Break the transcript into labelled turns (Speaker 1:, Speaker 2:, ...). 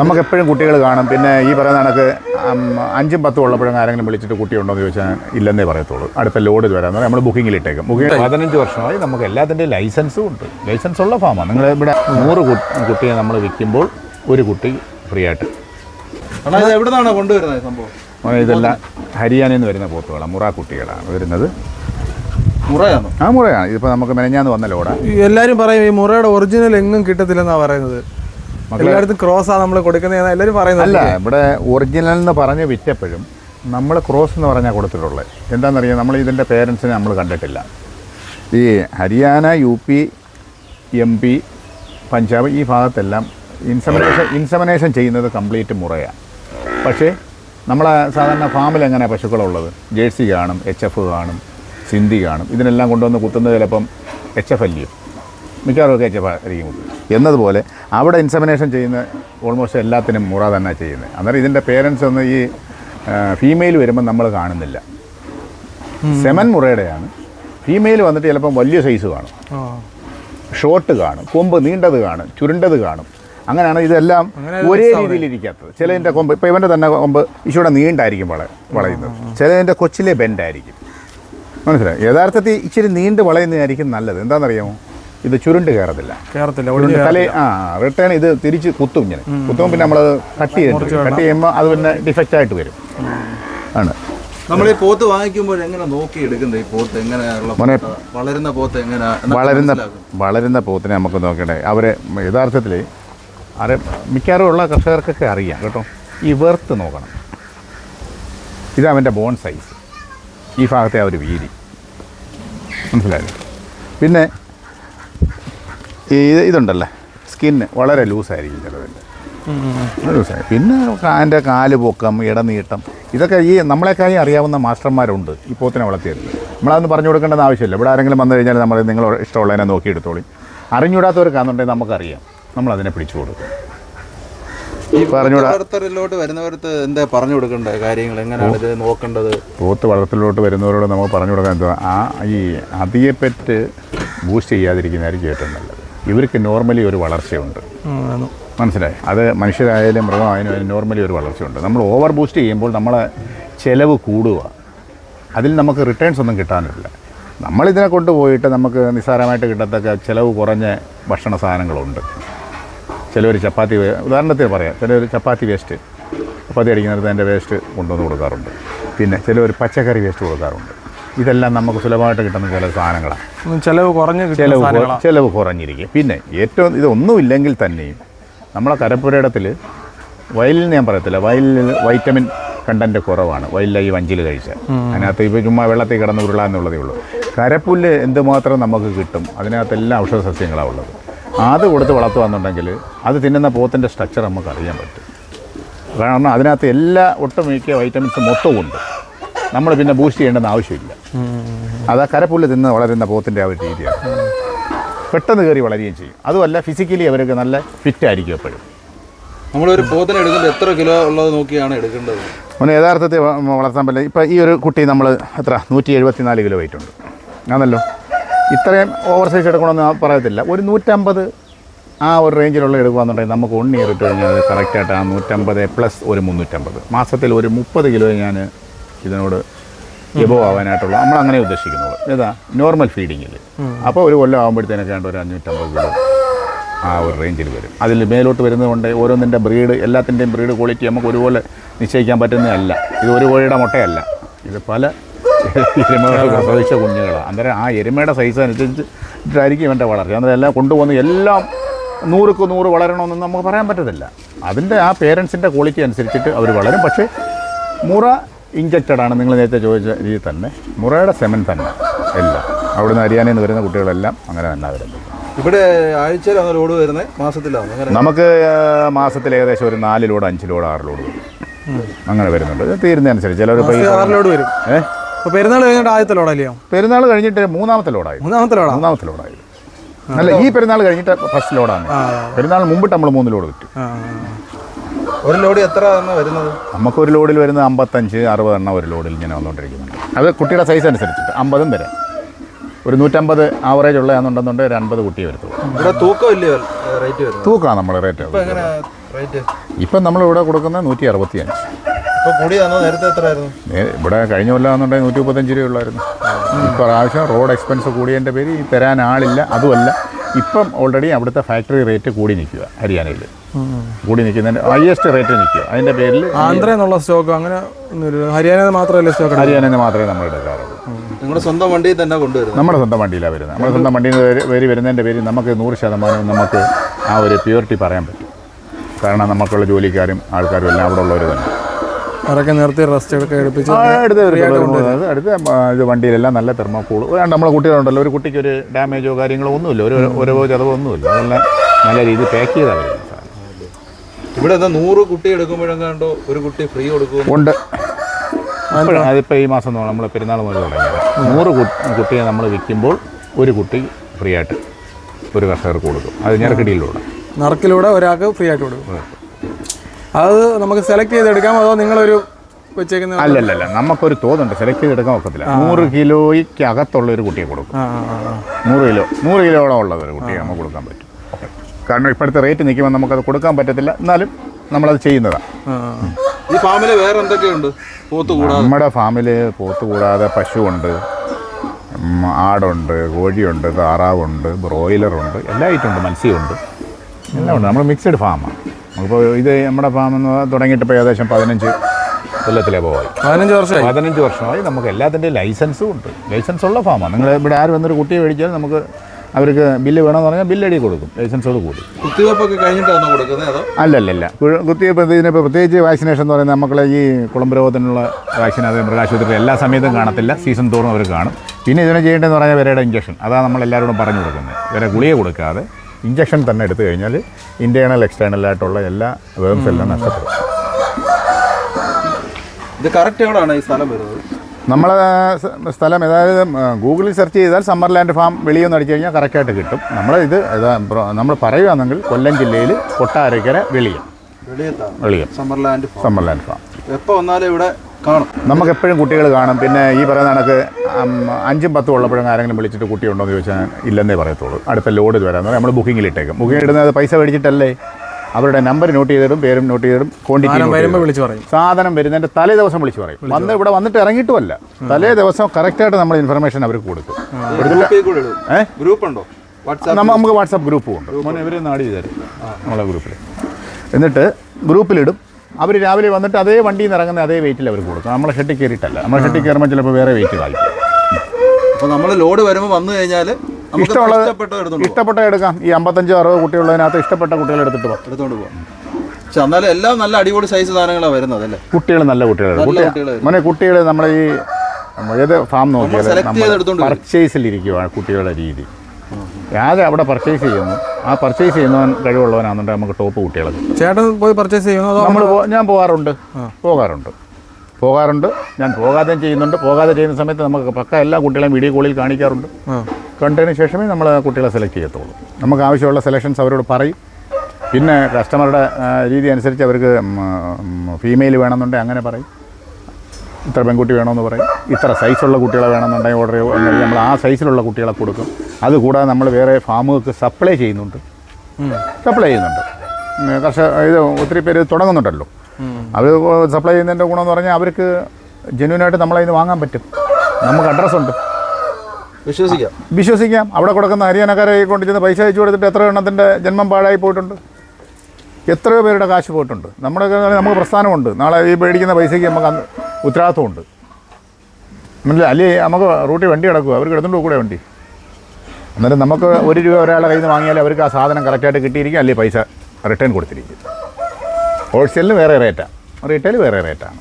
Speaker 1: നമുക്ക് എപ്പോഴും കുട്ടികൾ കാണും. പിന്നെ ഈ പറയുന്ന കണക്ക് അഞ്ചും പത്തും ഉള്ളപ്പോഴും ആരെങ്കിലും വിളിച്ചിട്ട് കുട്ടിയുണ്ടോ എന്ന് ചോദിച്ചാൽ ഇല്ലെന്നേ പറയത്തുള്ളൂ. അടുത്ത ലോഡ് വരാൻ നമ്മൾ ബുക്കിങ്ങിൽ ഇട്ടേക്കും ബുക്കിംഗ് പതിനഞ്ച് വർഷമായി നമുക്ക് എല്ലാത്തിന്റെയും ലൈസൻസും ഉണ്ട്. ലൈസൻസ് ഉള്ള ഫാമാണ്. നിങ്ങൾ ഇവിടെ നൂറ് കുട്ടിയെ നമ്മൾ വിൽക്കുമ്പോൾ ഒരു കുട്ടി ഫ്രീ ആയിട്ട്.
Speaker 2: എവിടുന്നാണോ കൊണ്ടുവരുന്നത് സംഭവം?
Speaker 1: ഇതെല്ലാം ഹരിയാനയിൽ നിന്ന് വരുന്ന പോത്തുകളാണ് മുറ കുട്ടികളാണ് വരുന്നത്.
Speaker 2: മുറയാണ്?
Speaker 1: ആ മുറയാണ്. ഇതിപ്പോൾ നമുക്ക് മെനഞ്ഞാന്ന് വന്ന ലോഡാണ്
Speaker 3: എല്ലാവരും എല്ലാരും പറയും ഈ മുറയുടെ ഒറിജിനൽ എങ്ങും കിട്ടത്തില്ലെന്നാണ് പറയുന്നത്. എല്ലായിടത്തും ആണ് നമ്മൾ കൊടുക്കുന്നത് എല്ലാവരും പറയുന്നത്
Speaker 1: അല്ല ഇവിടെ ഒറിജിനൽ എന്ന് പറഞ്ഞ് വിറ്റപ്പോഴും നമ്മൾ ക്രോസ് എന്ന് പറഞ്ഞാൽ കൊടുത്തിട്ടുള്ളത് എന്താണെന്നറിയാം നമ്മൾ ഇതിന്റെ പേരൻസിനെ നമ്മൾ കണ്ടിട്ടില്ല. ഈ Haryana U P M P Punjab ഈ ഭാഗത്തെല്ലാം ഇൻസമിനേഷൻ ഇൻസമിനേഷൻ ചെയ്യുന്നത് കംപ്ലീറ്റ് മുറയാണ് പക്ഷേ നമ്മളെ സാധാരണ ഫാമിൽ എങ്ങനെ പശുക്കളുള്ളത്? ജേഴ്സി കാണും എച്ച് എഫ് കാണും സിന്ധി കാണും. ഇതിനെല്ലാം കൊണ്ടുവന്ന് കുത്തുന്നത് ചിലപ്പം എച്ച് എഫ് അല്ലയോ? മിക്കവാറും ഒക്കെ എച്ച് ആയിരിക്കും എന്നതുപോലെ അവിടെ ഇൻസമിനേഷൻ ചെയ്യുന്ന ഓൾമോസ്റ്റ് എല്ലാത്തിനും മുറ തന്നെ ചെയ്യുന്നത്. അന്നേരം ഇതിന്റെ പേരൻസ് ഒന്ന് ഈ ഫീമെയിൽ വരുമ്പോൾ നമ്മൾ കാണുന്നില്ല. സെമൻ മുറയുടെയാണ്. ഫീമെയിൽ വന്നിട്ട് ചിലപ്പം വലിയ സൈസ് കാണും. ഷോർട്ട് കാണും. കൊമ്പ് നീണ്ടത് കാണും. ചുരുണ്ടത് കാണും. അങ്ങനെയാണ് ഇതെല്ലാം ഒരേ രീതിയിൽ ഇരിക്കാത്തത്. ചിലതിന്റെ കൊമ്പ് ഇപ്പോൾ ഇവന്റെ തന്നെ കൊമ്പ് ഇച്ചിരി നീണ്ടായിരിക്കും വള വളയുന്നത്. ചിലതിന്റെ കൊച്ചിലെ ബെൻഡായിരിക്കും മനസ്സിലായി? യഥാർത്ഥത്തിൽ ഇച്ചിരി നീണ്ട് വളയുന്നതായിരിക്കും നല്ലത്. എന്താണെന്നറിയാമോ? ഇത് ചുരുണ്ട് കയറത്തില്ല
Speaker 3: കേറത്തില്ല.
Speaker 1: ചുരുണ്ട് തല ആ റിട്ടേൺ ഇത് തിരിച്ച് കുത്തും ഇങ്ങനെ. കുത്തും പിന്നെ നമ്മൾ കട്ട് ചെയ്തിട്ട് കട്ട് ചെയ്യുമ്പോൾ അത് പിന്നെ ഡിഫക്റ്റ് ആയിട്ട് വരും. ആണ്.
Speaker 2: നമ്മൾ ഈ പോത്ത് വാങ്ങിക്കുമ്പോൾ എങ്ങനെ നോക്കി എടുക്കുന്നത്? ഈ പോത്ത് എങ്ങനെയുള്ള വളരുന്ന പോത്ത് എങ്ങനെ?
Speaker 1: വളരുന്ന വളരുന്ന പോത്തിനെ നമുക്ക് നോക്കണ്ടേ. അവരെ യഥാർത്ഥത്തിൽ അറി മിക്കവാറും ഉള്ള കർഷകർക്കൊക്കെ അറിയാം കേട്ടോ. ഈ വെർത്ത് നോക്കണം. ഇത് അവന്റെ ബോൺ സൈസ് ഈ ഭാഗത്തെ ആ ഒരു വീതി. മനസ്സിലായില്ലേ പിന്നെ ഈ ഇത് ഇതുണ്ടല്ലേ? സ്കിന്ന് വളരെ ലൂസായിരിക്കും ചിലതിന്റെ. ലൂസായി പിന്നെ അതിന്റെ കാൽ പൊക്കം ഇടനീട്ടം ഇതൊക്കെ ഈ നമ്മളെക്കായി അറിയാവുന്ന മാസ്റ്റർമാരുണ്ട്. ഈ പോത്തിനെ വളർത്തിയത്. നമ്മളതൊന്നും പറഞ്ഞു കൊടുക്കേണ്ടെന്ന് ആവശ്യമില്ല. ഇവിടെ ആരെങ്കിലും വന്നു കഴിഞ്ഞാൽ നമ്മൾ നിങ്ങൾ ഇഷ്ടമുള്ളതിനെ നോക്കി എടുത്തോളി. അറിഞ്ഞൂടാത്തവർക്കാണെന്നുണ്ടെങ്കിൽ നമുക്കറിയാം. നമ്മളതിനെ പിടിച്ചു കൊടുക്കും.
Speaker 2: വളർത്തലിലോട്ട് വരുന്നവർക്ക് എന്താ പറഞ്ഞു കൊടുക്കേണ്ട കാര്യങ്ങൾ എങ്ങനെയാണ് ഇത് നോക്കേണ്ടത്?
Speaker 1: പോത്ത് വളർത്തലിലോട്ട് വരുന്നവരോട് നമുക്ക് പറഞ്ഞു കൊടുക്കാൻ എന്താ? ആ ഈ അതിയെപ്പറ്റ് ബൂസ്റ്റ് ചെയ്യാതിരിക്കുന്നതായിരിക്കും ഏറ്റവും നല്ലത് ഇവർക്ക് നോർമലി ഒരു വളർച്ചയുണ്ട്. മനസ്സിലായി? അത് മനുഷ്യരായാലും മൃഗമായാലും നോർമലി ഒരു വളർച്ചയുണ്ട്. നമ്മൾ ഓവർ ബൂസ്റ്റ് ചെയ്യുമ്പോൾ നമ്മളെ ചിലവ് കൂടുക. അതിൽ നമുക്ക് റിട്ടേൺസ് ഒന്നും കിട്ടാനില്ല. നമ്മളിതിനെ കൊണ്ടുപോയിട്ട് നമുക്ക് നിസ്സാരമായിട്ട് കിട്ടത്തക്ക ചിലവ് കുറഞ്ഞ ഭക്ഷണ സാധനങ്ങളുണ്ട്. ചിലവർ ചപ്പാത്തി ഉദാഹരണത്തിന് പറയാം. ചിലവർ ചപ്പാത്തി വേസ്റ്റ് ചപ്പാത്തി അടിക്കുന്നിടത്ത് അതിന്റെ വേസ്റ്റ് കൊണ്ടുവന്ന് കൊടുക്കാറുണ്ട്. പിന്നെ ചിലവർ പച്ചക്കറി വേസ്റ്റ് കൊടുക്കാറുണ്ട്. ഇതെല്ലാം നമുക്ക് സുലഭമായിട്ട് കിട്ടുന്ന ചില സാധനങ്ങളാണ്.
Speaker 3: ചിലവ് കുറഞ്ഞ
Speaker 1: ചിലവ് ചിലവ് കുറഞ്ഞിരിക്കും. പിന്നെ ഏറ്റവും ഇതൊന്നും ഇല്ലെങ്കിൽ തന്നെയും നമ്മളെ കരപ്പുരയിടത്തിൽ വയലിൽ ഞാൻ പറയത്തില്ല. വയലിൽ വൈറ്റമിൻ കണ്ടന്റ് കുറവാണ്. വയലിലെ ഈ വഞ്ചിൽ കഴിച്ചാൽ. അതിനകത്ത് ഇപ്പോൾ ചുമ്മാ വെള്ളത്തിൽ കിടന്ന് ഉരുള എന്നുള്ളതേ ഉള്ളൂ. കരപ്പുല്ല് എന്തുമാത്രം നമുക്ക് കിട്ടും? അതിനകത്തെല്ലാം ഔഷധ സസ്യങ്ങളാണ് ഉള്ളത്. അത് കൊടുത്ത് വളർത്തുകയെന്നുണ്ടെങ്കിൽ അത് തിന്നുന്ന പോത്തിന്റെ സ്ട്രക്ചർ നമുക്ക് അറിയാൻ പറ്റും. കാരണം അതിനകത്ത് എല്ലാ ഒട്ടുമിക്ക വൈറ്റമിൻസ് മൊത്തവും ഉണ്ട്. നമ്മൾ പിന്നെ ബൂസ്റ്റ് ചെയ്യേണ്ടെന്ന് ആവശ്യമില്ല. അത് ആ കരപ്പുല്ല് തിന്ന് വളരുന്ന പോത്തിന്റെ ആ ഒരു രീതിയാണ്. പെട്ടെന്ന് കയറി വളരുകയും ചെയ്യും. അതുമല്ല ഫിസിക്കലി അവർക്ക് നല്ല ഫിറ്റ് ആയിരിക്കും എപ്പോഴും.
Speaker 2: നമ്മളൊരു പോത്തിനെ എടുക്കുമ്പോൾ എത്ര കിലോ ഉള്ളത് നോക്കിയാണ് എടുക്കേണ്ടത്?
Speaker 1: അവന് യഥാർത്ഥത്തിൽ വളർത്താൻ പറ്റില്ല. ഇപ്പം ഈ ഒരു കുട്ടി നമ്മൾ എത്ര? നൂറ്റി എഴുപത്തി നാല് കിലോ വെയിറ്റ് ഉണ്ട്. ആണല്ലോ? ഇത്രയും ഓവർ സൈസ് എടുക്കണമെന്ന് പറയത്തില്ല. ഒരു നൂറ്റമ്പത് ആ ഒരു റേഞ്ചിലുള്ള എടുക്കുകയെന്നുണ്ടെങ്കിൽ നമുക്ക് വൺ ഇയർ ഇട്ട് കഴിഞ്ഞാൽ കറക്റ്റായിട്ട് ആ നൂറ്റമ്പത് പ്ലസ് ഒരു മുന്നൂറ്റമ്പത്. മാസത്തിൽ ഒരു മുപ്പത് കിലോ ഞാൻ ഇതിനോട് എബോ ആവാനായിട്ടുള്ള നമ്മൾ അങ്ങനെ ഉദ്ദേശിക്കുന്നുള്ളൂ ഏതാ നോർമൽ ഫീഡിങ്ങിൽ അപ്പോൾ ഒരു കൊല്ലം ആകുമ്പോഴത്തേനൊക്കെ ഒരു അഞ്ഞൂറ്റമ്പത് കിലോ ആ ഒരു റേഞ്ചിൽ വരും. അതിൽ മേലോട്ട് വരുന്നതുകൊണ്ട് ഓരോന്നിന്റെ ബ്രീഡ് എല്ലാത്തിന്റെയും ബ്രീഡ് ക്വാളിറ്റി നമുക്ക് ഒരുപോലെ നിശ്ചയിക്കാൻ പറ്റുന്നതല്ല. ഇത് ഒരു കോഴിയുടെ മുട്ടയല്ല. ഇത് പല എരുമകൾ പ്രസവിച്ച കുഞ്ഞുങ്ങളാണ് അന്നേരം ആ എരുമയുടെ സൈസ് അനുസരിച്ച് അനുസരിച്ചിട്ടായിരിക്കും ഇവന്റെ വളർച്ച. അന്നേരം എല്ലാം കൊണ്ടുപോകുന്ന എല്ലാം നൂറുക്ക് നൂറ് വളരണമെന്നൊന്നും നമുക്ക് പറയാൻ പറ്റത്തില്ല. അതിന്റെ ആ പേരൻസിന്റെ ക്വാളിറ്റി അനുസരിച്ചിട്ട് അവർ വളരും. പക്ഷേ മുറ ഇഞ്ചക്റ്റഡ് ആണ് നിങ്ങൾ നേരത്തെ ചോദിച്ച രീതി തന്നെ. മുറയുടെ സെമൻ തന്നെ. എല്ലാം. അവിടുന്ന് ഹരിയാനയിൽ നിന്ന് വരുന്ന കുട്ടികളെല്ലാം അങ്ങനെ തന്നെ വരുന്നത്
Speaker 2: ഇവിടെ ആഴ്ചയിലാണ് ലോഡ് വരുന്നത് മാസത്തിലാണ്?
Speaker 1: നമുക്ക് മാസത്തിൽ ഏകദേശം ഒരു നാല് ലോഡ് അഞ്ച് ലോഡ് ആറ് ലോഡ് വരും. അങ്ങനെ വരുന്നുണ്ട്. തീരുന്നതനുസരിച്ച് ചിലർ
Speaker 3: ആറ് ലോഡ് വരും. ഏഹ് പെരുന്നാൾ കഴിഞ്ഞിട്ട് ആദ്യത്തെ ലോഡല്ലയോ
Speaker 1: പെരുന്നാൾ കഴിഞ്ഞിട്ട് മൂന്നാമത്തെ ലോഡായി
Speaker 3: മൂന്നാമത്തെ ലോഡാ
Speaker 1: മൂന്നാമത്തെ ലോഡായി അല്ല ഈ പെരുന്നാൾ കഴിഞ്ഞിട്ട് ഫസ്റ്റ് ലോഡാണ് പെരുന്നാൾ മുമ്പിട്ട് നമ്മൾ മൂന്ന് ലോഡ് കിട്ടും
Speaker 2: ഒരു ലോഡ് എത്ര എണ്ണ വരുന്നത്?
Speaker 1: നമുക്ക് ഒരു ലോഡിൽ വരുന്ന അമ്പത്തഞ്ച് അറുപത് എണ്ണം ഒരു ലോഡിൽ ഇങ്ങനെ വന്നുകൊണ്ടിരിക്കുന്നുണ്ട്. അത് കുട്ടിയുടെ സൈസ് അനുസരിച്ചിട്ട് അമ്പതും വരെ. ഒരു നൂറ്റമ്പത് ആവറേജ് ഉള്ളതാണെന്നുണ്ടെന്നുണ്ടെങ്കിൽ ഒരു അൻപത് കുട്ടിയെ വരത്തുള്ളൂ.
Speaker 2: ഇവിടെ തൂക്കം റേറ്റ് വരുന്നത്?
Speaker 1: തൂക്കാണ് നമ്മൾ റേറ്റ്
Speaker 2: ഇപ്പൊ
Speaker 1: നമ്മളിവിടെ കൊടുക്കുന്ന നൂറ്റി അറുപത്തി അഞ്ച് ഇവിടെ കഴിഞ്ഞ കൊല്ലാന്നുണ്ടെങ്കിൽ നൂറ്റി മുപ്പത്തഞ്ച് രൂപ ഉള്ളായിരുന്നു ഇപ്രാവശ്യം റോഡ് എക്സ്പെൻസ് കൂടിയതിന്റെ പേര് ഈ തരാൻ ആളില്ല. അതുമല്ല ഇപ്പം ഓൾറെഡി അവിടുത്തെ ഫാക്ടറി റേറ്റ് കൂടി നിൽക്കുക ഹരിയാനയിൽ കൂടി നിൽക്കുന്നതിന്റെ ഹയസ്റ്റ് റേറ്റ് നിൽക്കുക. അതിന്റെ പേരിൽ
Speaker 3: ആന്ധ്ര എന്നുള്ള സ്റ്റോക്ക് അങ്ങനെ ഹരിയാന മാത്രമല്ല സ്റ്റോക്ക്
Speaker 1: ഹരിയാനയിൽ മാത്രമേ നമ്മൾ എടുക്കാറുള്ളൂ.
Speaker 2: നിങ്ങളുടെ സ്വന്തം വണ്ടിയിൽ തന്നെ കൊണ്ടുവരുന്നത്?
Speaker 1: നമ്മുടെ സ്വന്തം വണ്ടിയിലാണ് വരുന്നത്. നമ്മുടെ സ്വന്തം വണ്ടിയിൽ നിന്ന് വരി- വരി വരുന്നതിന്റെ പേരിൽ നമുക്ക് നൂറ് ശതമാനവും നമുക്ക് ആ ഒരു പ്യൂരിറ്റി പറയാൻ പറ്റും. കാരണം നമുക്കുള്ള ജോലിക്കാരും ആൾക്കാരും എല്ലാം അവിടെ ഉള്ളവർ തന്നെ.
Speaker 3: അവരൊക്കെ നിർത്തി റെസ്റ്റ് എടുക്കുക എടുപ്പിച്ച്
Speaker 1: അടുത്ത ഇത് വണ്ടിയിലെല്ലാം നല്ല തെർമോക്കോൾ നമ്മളെ കുട്ടികളുണ്ടല്ലോ. ഒരു കുട്ടിക്ക് ഒരു ഡാമേജോ കാര്യങ്ങളോ ഒന്നുമില്ല. ഒരു ഓരോ ചതവോ ഒന്നുമില്ല. അതെല്ലാം നല്ല രീതിയിൽ പാക്ക് ചെയ്താൽ
Speaker 2: ഇവിടെ എന്താ നൂറ് കുട്ടി എടുക്കുമ്പോഴെങ്ങാണ്ടോ ഒരു കുട്ടി ഫ്രീ കൊടുക്കും
Speaker 1: ഉണ്ട്. അതിപ്പോൾ ഈ മാസം നമ്മൾ പെരുന്നാൾ മുതൽ തുടങ്ങിയത് നൂറ് കുട്ടിയെ നമ്മൾ വിൽക്കുമ്പോൾ ഒരു കുട്ടി ഫ്രീ ആയിട്ട് ഒരു കർഷകർക്ക് കൊടുക്കും. അത് ഞെരക്കടിയിലൂടെ
Speaker 3: നറുക്കിലൂടെ ഒരാൾക്ക് ഫ്രീ ആയിട്ട് കൊടുക്കും. അത് നമുക്ക് സെലക്ട് ചെയ്തെടുക്കാം അതോ നിങ്ങളൊരു വെച്ചേക്കുന്ന
Speaker 1: അല്ലല്ല നമുക്കൊരു തോതുണ്ട്. സെലക്ട് ചെയ്തെടുക്കാൻ ഒക്കത്തില്ല. നൂറ് കിലോയ്ക്ക് അകത്തുള്ള ഒരു കുട്ടിയെ കൊടുക്കും. നൂറ് കിലോ നൂറ് കിലോളം ഉള്ളത് ഒരു കുട്ടിയെ നമുക്ക് കൊടുക്കാൻ പറ്റും. കാരണം ഇപ്പോഴത്തെ റേറ്റ് നിൽക്കുമ്പോൾ നമുക്കത് കൊടുക്കാൻ പറ്റത്തില്ല. എന്നാലും നമ്മളത് ചെയ്യുന്നതാണ്.
Speaker 2: ഈ ഫാമിൽ വേറെ എന്തൊക്കെയുണ്ട്? പോത്ത് കൂടാതെ.
Speaker 1: നമ്മുടെ ഫാമിൽ പോത്ത് കൂടാതെ പശുവുണ്ട് ആടുണ്ട് കോഴിയുണ്ട് താറാവുണ്ട് ബ്രോയിലറുണ്ട് എല്ലാ ഐറ്റം ഉണ്ട് മത്സ്യമുണ്ട് എല്ലാം ഉണ്ട്. നമ്മൾ മിക്സഡ് ഫാമാണ് നമുക്കിപ്പോൾ ഇത് നമ്മുടെ ഫാം എന്ന് തുടങ്ങിയിട്ടിപ്പോൾ ഏകദേശം പതിനഞ്ച് കൊല്ലത്തിലേ പോയി
Speaker 3: പതിനഞ്ച് വർഷമായി.
Speaker 1: പതിനഞ്ച് വർഷമായി നമുക്ക് എല്ലാത്തിന്റെയും ലൈസൻസും ഉണ്ട്. ലൈസൻസ് ഉള്ള ഫാമാണ് നിങ്ങൾ ഇവിടെ ആര് വന്നൊരു കുട്ടിയെ മേടിച്ചാൽ നമുക്ക് അവർക്ക് ബില്ല് വേണമെന്ന് പറഞ്ഞാൽ ബില്ല് എഴുതി കൊടുക്കും ലൈസൻസോട് കൂടി.
Speaker 2: കുത്തിവെപ്പൊക്കെ കഴിഞ്ഞിട്ടാണോ കൊടുക്കുന്നത് അതോ?
Speaker 1: അല്ലല്ലല്ല. കുഴ- കുത്തിവയ്പ്പ് ഇതിനിപ്പോൾ പ്രത്യേകിച്ച് വാക്സിനേഷൻ എന്ന് പറയുന്നത് നമ്മളെ ഈ കുളമ്പ് രോഗത്തിനുള്ള വാക്സിൻ അത് മൃഗാശുപത്രിയിൽ എല്ലാ സമയത്തും കാണത്തില്ല. സീസൺ തോറും അവർ കാണും. പിന്നെ ഇതിനെ ചെയ്യേണ്ടതെന്ന് പറഞ്ഞാൽ വിരയുടെ ഇഞ്ചക്ഷൻ അതാണ് നമ്മൾ എല്ലാവരോടും പറഞ്ഞു കൊടുക്കുന്നത്. വേറെ ഗുളിക കൊടുക്കാതെ ഇഞ്ചക്ഷൻ തന്നെ എടുത്തു കഴിഞ്ഞാൽ ഇന്റേണൽ എക്സ്റ്റേണൽ ആയിട്ടുള്ള എല്ലാ വേംസ് എല്ലാം നഷ്ടപ്പെടും.
Speaker 2: ഇത് കറക്റ്റ് എവിടെയാണ് ഈ സ്ഥലം വരുന്നത്?
Speaker 1: നമ്മളെ സ്ഥലം അതായത് ഗൂഗിളിൽ സെർച്ച് ചെയ്താൽ സമ്മർ ലാൻഡ് ഫാം വെളിയൊന്നും അടിച്ചു കഴിഞ്ഞാൽ കറക്റ്റായിട്ട് കിട്ടും. നമ്മൾ ഇത് നമ്മൾ പറയുകയാണെങ്കിൽ കൊല്ലം ജില്ലയിൽ Kottarakkara Veliyam. Veliyam.
Speaker 2: Summerland farm
Speaker 1: Summer Land farm
Speaker 2: എപ്പോൾ വന്നാലും ഇവിടെ കാണും.
Speaker 1: നമുക്ക് എപ്പോഴും കുട്ടികൾ കാണും. പിന്നെ ഈ പറയുന്ന കണക്ക് അഞ്ചും പത്തും ഉള്ളപ്പോഴും ആരെങ്കിലും വിളിച്ചിട്ട് കുട്ടിയുണ്ടോ എന്ന് ചോദിച്ചാൽ ഇല്ലെന്നേ പറയത്തുള്ളൂ. അടുത്ത ലോഡ് വരാമെന്ന് നമ്മൾ ബുക്കിങ്ങിൽ ഇട്ടേക്കും. ബുക്കിംഗ് ഇടുന്നത് പൈസ മേടിച്ചിട്ടല്ലേ? അവരുടെ നമ്പർ നോട്ട് ചെയ്തിടും പേരും നോട്ട് ചെയ്തിടും ക്വാണ്ടിറ്റി
Speaker 3: സാധനം വരുമ്പോൾ വിളിച്ച് പറയും.
Speaker 1: സാധനം വരുന്നതിന്റെ തലേ ദിവസം വിളിച്ചു പറയും. വന്ന് ഇവിടെ വന്നിട്ട് ഇറങ്ങിയിട്ടുമല്ല. തലേ ദിവസം കറക്റ്റായിട്ട് നമ്മൾ ഇൻഫർമേഷൻ അവർക്ക് കൊടുക്കും. കൊടുത്തില്ല?
Speaker 2: ഗ്രൂപ്പിൽ കൂടെ ഇടും
Speaker 1: ഏ?
Speaker 2: ഗ്രൂപ്പ് ഉണ്ടോ വാട്സാപ്പ്
Speaker 1: നമ്മ നമുക്ക് വാട്സാപ്പ് ഗ്രൂപ്പും ഉണ്ട്. മോനെ ഇവർ നാടി തരും. നമ്മളെ ഗ്രൂപ്പിൽ എന്നിട്ട് ഗ്രൂപ്പിലിടും. അവർ രാവിലെ വന്നിട്ട് അതേ വണ്ടിയിൽ നിന്ന് ഇറങ്ങുന്ന അതേ വെയിറ്റിൽ അവർ കൊടുക്കും. നമ്മളെ ഷെട്ടിൽ കയറിയിട്ടല്ല നമ്മളെ ഷെട്ടിൽ കയറുമ്പോൾ ചിലപ്പോൾ വേറെ വെയിറ്റ് കാണിക്കും
Speaker 2: അപ്പോൾ നമ്മൾ ലോഡ് വരുമ്പോൾ വന്നു കഴിഞ്ഞാൽ
Speaker 1: ഇഷ്ടമുള്ളത്
Speaker 2: ഇഷ്ടപ്പെട്ട
Speaker 1: എടുക്കാം. ഈ അമ്പത്തഞ്ചോ അറുപത് കുട്ടികളതിനകത്ത് ഇഷ്ടപ്പെട്ട കുട്ടികളെ എടുത്തിട്ട് പോകാം
Speaker 2: എടുത്തോണ്ട് പോകാം പക്ഷെ എന്നാലും എല്ലാം നല്ല അടിപൊളി സൈസ് സാധനങ്ങളാണ് വരുന്നത് അല്ലേ?
Speaker 1: കുട്ടികൾ നല്ല കുട്ടികളാണ്. മോനെ കുട്ടികൾ നമ്മളെ ഈ ഏത് ഫാം നോക്കിയാൽ
Speaker 2: പർച്ചേസിലിരിക്കുവാണ്
Speaker 1: നമ്മൾ പർച്ചേസിൽ ഇരിക്കുവാണ് കുട്ടികളുടെ രീതി. ആകെ അവിടെ പർച്ചേസ് ചെയ്യുന്നു. ആ പർച്ചേസ് ചെയ്യുന്നവൻ കഴിവുള്ളവനാണെന്നുണ്ടെങ്കിൽ നമുക്ക് ടോപ്പ് കുട്ടികളെ
Speaker 3: ചേട്ടൻ പോയി പർച്ചേസ് ചെയ്യുന്നു
Speaker 1: നമ്മൾ ഞാൻ പോകാറുണ്ട് പോകാറുണ്ട്. പോകാറുണ്ട്. ഞാൻ പോകാതെ ചെയ്യുന്നുണ്ട്. പോകാതെ ചെയ്യുന്ന സമയത്ത് നമുക്ക് പക്ക എല്ലാ കുട്ടികളെയും വീഡിയോ കോളിൽ കാണിക്കാറുണ്ട്. കണ്ടതിന് ശേഷമേ നമ്മൾ കുട്ടികളെ സെലക്ട് ചെയ്യത്തുള്ളൂ. നമുക്ക് ആവശ്യമുള്ള സെലക്ഷൻസ് അവരോട് പറയും. പിന്നെ കസ്റ്റമറുടെ രീതി അനുസരിച്ച് അവർക്ക് ഫീമെയിൽ വേണമെന്നുണ്ടെങ്കിൽ അങ്ങനെ പറയും. ഇത്ര പെൺകുട്ടി വേണമെന്ന് പറയും. ഇത്ര സൈസുള്ള കുട്ടികളെ വേണമെന്നുണ്ടെങ്കിൽ ഓർഡർ ചെയ്യുക നമ്മൾ ആ സൈസിലുള്ള കുട്ടികളെ കൊടുക്കും. അതുകൂടാതെ നമ്മൾ വേറെ ഫാമുകൾക്ക് സപ്ലൈ ചെയ്യുന്നുണ്ട്. സപ്ലൈ ചെയ്യുന്നുണ്ട്. കർഷക ഇത് ഒത്തിരി പേര് തുടങ്ങുന്നുണ്ടല്ലോ. അവർ സപ്ലൈ ചെയ്യുന്നതിന്റെ ഗുണമെന്ന് പറഞ്ഞാൽ അവർക്ക് ജെന്യൂനായിട്ട് നമ്മളതിൽ നിന്ന് വാങ്ങാൻ പറ്റും. നമുക്ക് അഡ്രസ്സുണ്ട്
Speaker 2: വിശ്വസിക്കാം.
Speaker 1: വിശ്വസിക്കാം. അവിടെ കൊടുക്കുന്ന ഹരിയാനക്കാരെ കൊണ്ട് ചെന്ന് പൈസ അയച്ചു കൊടുത്തിട്ട് എത്ര എണ്ണത്തിന്റെ ജന്മം പാഴായി പോയിട്ടുണ്ട്? എത്രയോ പേരുടെ കാശ് പോയിട്ടുണ്ട്. നമ്മുടെ നമുക്ക് പ്രസ്ഥാനമുണ്ട്. നാളെ ഈ മേടിക്കുന്ന പൈസയ്ക്ക് നമുക്ക് അന്ന് ഉത്തരവാദിത്വമുണ്ട്. മനസ്സിലായി? അല്ലേ? നമുക്ക് റൂട്ടിൽ വണ്ടി കിടക്കുക അവർക്ക് എടുത്തുകൊണ്ട് കൂടെ വണ്ടി? അന്നേരം നമുക്ക് ഒരു രൂപ ഒരാളെ കയ്യിൽ നിന്ന് വാങ്ങിയാൽ അവർക്ക് ആ സാധനം കറക്റ്റായിട്ട് കിട്ടിയിരിക്കും. അല്ലെങ്കിൽ പൈസ റിട്ടേൺ കൊടുത്തിരിക്കും. ഹോൾസെയിലിന് വേറെ റേറ്റാണ് റീറ്റെയിൽ വേറെ റേറ്റാണ്.